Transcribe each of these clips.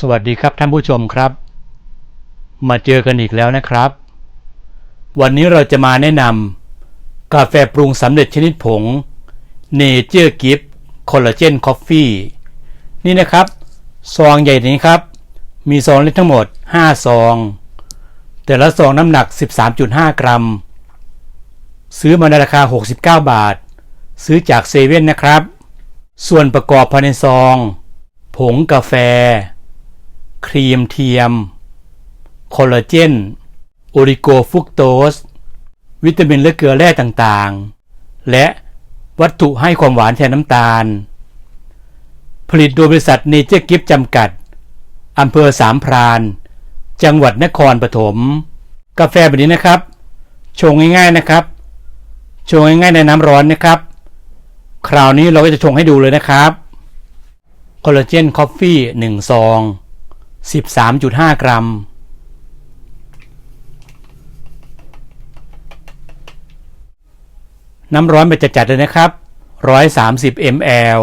สวัสดีครับท่านผู้ชมครับ มาเจอกันอีกแล้วนะครับ วันนี้เราจะมาแนะนำกาแฟปรุงสำเร็จชนิดผงเนเจอร์กิฟคอลลาเจนคอฟฟี่นี่นะครับซองใหญ่นี้ครับ มีซองเล็กทั้งหมด 5 ซอง แต่ละซองน้ำหนัก 13.5 กรัม ซื้อมาในราคา 69 บาท ซื้อจากเซเว่นนะครับ ส่วนประกอบภายในซอง ผงกาแฟ ครีมเทียมคอลลาเจนโอริโกฟุกโตส วิตามินและเกลือแร่ต่างๆ และวัตถุให้ความหวานแทนน้ำตาล ผลิตโดยบริษัทเนเจอร์กิฟจำกัดอำเภอสามพราน จังหวัดนครปฐม กาแฟแบบนี้นะครับ ชงง่ายๆนะครับ ชงง่ายๆในน้ำร้อนนะครับ คราวนี้เราก็จะชงให้ดูเลยนะครับ คอลลาเจนคอฟฟี่1ซอง 13.5 กรัม น้ำร้อนไปจัดๆเลยนะครับ 130 ml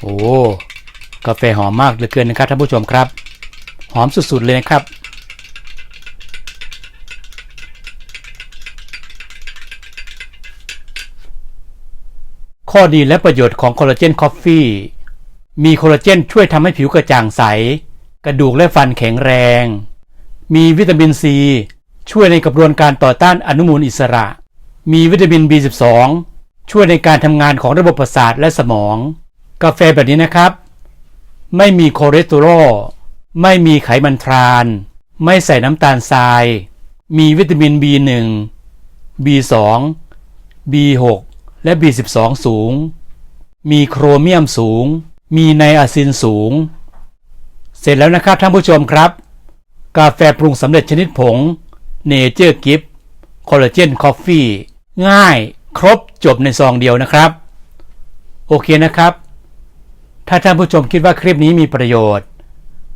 โอ้ กาแฟหอมมากเหลือเกินนะครับท่านผู้ชมครับ อมสุดๆเลยนะครับ ข้อดีและประโยชน์ของคอลลาเจนคอฟฟี่มีคอลลาเจนช่วยทำให้ผิวกระจ่างใส กระดูกและฟันแข็งแรง มีวิตามินซี ช่วยในกระบวนการต่อต้านอนุมูลอิสระ มีวิตามิน B12 ช่วยในการทำงานของระบบประสาทและสมอง กาแฟแบบนี้นะครับ ไม่มีคอเลสเตอรอล ไม่มีไขมันทราน ไม่ใส่น้ำตาลทราย มีวิตามิน B1 B2 B6 และ B12 สูง มีโครเมียมสูง มีไนอาซินสูง เสร็จแล้วนะครับท่านผู้ชมครับ กาแฟปรุงสำเร็จชนิดผงเนเจอร์กิฟคอลลาเจนคอฟฟี่ง่ายครบจบในซองเดียวนะครับ โอเคนะครับ ถ้าท่านผู้ชมคิดว่าคลิปนี้มีประโยชน์